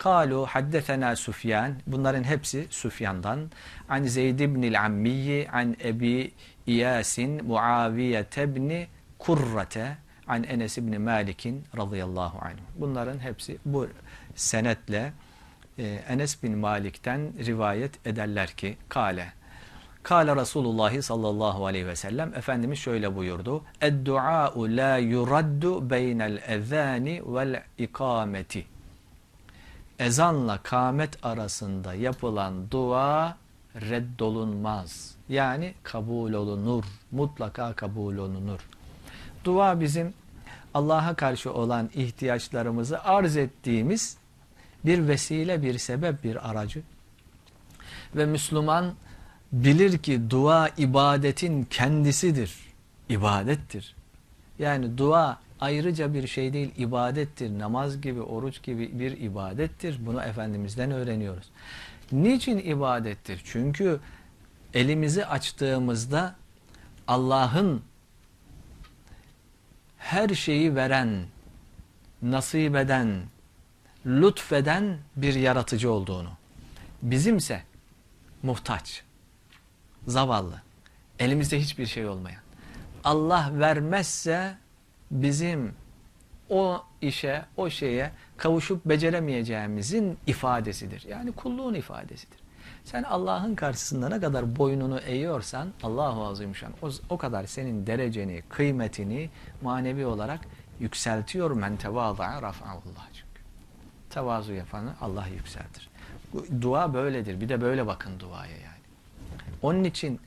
Kalu haddesena Süfyan. Bunların hepsi Süfyan'dan. An Zeyd ibnil Ammiyi an Ebi İyasin Muaviye ibn Kurrate an Enes ibn Malik'in radıyallahu anh. Bunların hepsi bu senetle e, Enes bin Malik'ten rivayet ederler ki kale Kale Resulullah sallallahu aleyhi ve sellem Efendimiz şöyle buyurdu. Eddua'u la yuraddu beynel ezani vel ikameti. Ezanla kâmet arasında yapılan dua reddolunmaz. Yani kabul olunur. Mutlaka kabul olunur. Dua bizim Allah'a karşı olan ihtiyaçlarımızı arz ettiğimiz bir vesile, bir sebep, bir aracı. Ve Müslüman bilir ki dua ibadetin kendisidir. İbadettir. Yani dua ayrıca bir şey değil, ibadettir. Namaz gibi, oruç gibi bir ibadettir. Bunu Efendimiz'den öğreniyoruz. Niçin ibadettir? Çünkü elimizi açtığımızda Allah'ın her şeyi veren, nasip eden, lütfeden bir yaratıcı olduğunu, bizimse muhtaç, zavallı, elimizde hiçbir şey olmayan, Allah vermezse bizim o işe, o şeye kavuşup beceremeyeceğimizin ifadesidir. Yani kulluğun ifadesidir. Sen Allah'ın karşısında ne kadar boynunu eğiyorsan Allahu Azimüşşan o, o kadar senin dereceni, kıymetini manevi olarak yükseltiyor. Men tevâza'a rafa'ullah çünkü. Tevazu yapanı Allah yükseltir. Dua böyledir. Bir de böyle bakın duaya yani. Onun için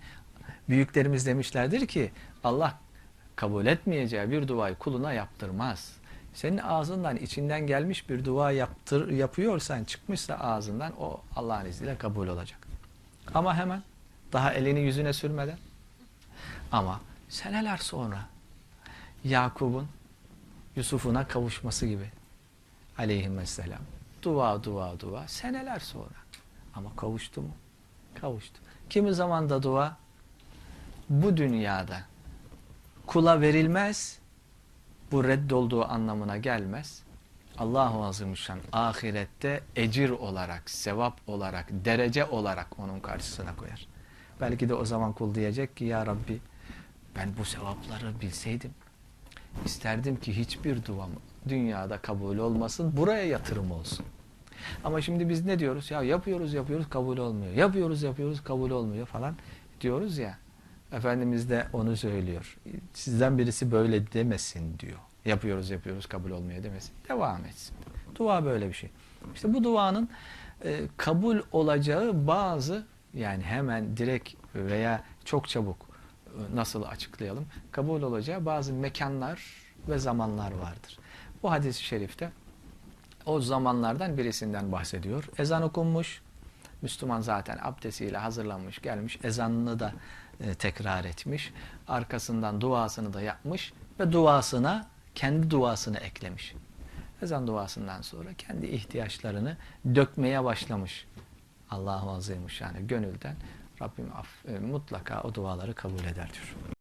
büyüklerimiz demişlerdir ki Allah kabul etmeyeceği bir duayı kuluna yaptırmaz. Senin ağzından içinden gelmiş bir dua yaptır, yapıyorsan çıkmışsa ağzından o Allah'ın izniyle kabul olacak. Ama hemen daha elini yüzüne sürmeden ama seneler sonra Yakup'un Yusuf'una kavuşması gibi aleyhisselam dua dua dua seneler sonra ama kavuştu mu? Kavuştu. Kimi zaman da dua bu dünyada kula verilmez bu reddolduğu anlamına gelmez. Allahu Azimüşşan ahirette ecir olarak, sevap olarak, derece olarak onun karşısına koyar. Belki de o zaman kul diyecek ki ya Rabbi ben bu sevapları bilseydim isterdim ki hiçbir duam dünyada kabul olmasın, buraya yatırım olsun. Ama şimdi biz ne diyoruz? Ya yapıyoruz yapıyoruz kabul olmuyor. Yapıyoruz yapıyoruz kabul olmuyor falan diyoruz ya. Efendimiz de onu söylüyor. Sizden birisi böyle demesin diyor. Yapıyoruz yapıyoruz kabul olmuyor demesin. Devam etsin. Dua böyle bir şey. İşte bu duanın e, kabul olacağı bazı yani hemen direkt veya çok çabuk e, nasıl açıklayalım? Kabul olacağı bazı mekanlar ve zamanlar vardır. Bu hadis-i şerifte o zamanlardan birisinden bahsediyor. Ezan okunmuş. Müslüman zaten abdestiyle hazırlanmış gelmiş. Ezanını da e, tekrar etmiş. Arkasından duasını da yapmış ve duasına kendi duasını eklemiş. Ezan duasından sonra kendi ihtiyaçlarını dökmeye başlamış. Allahu Azimuşşan'ı gönülden Rabbim af, e, mutlaka o duaları kabul eder diyor.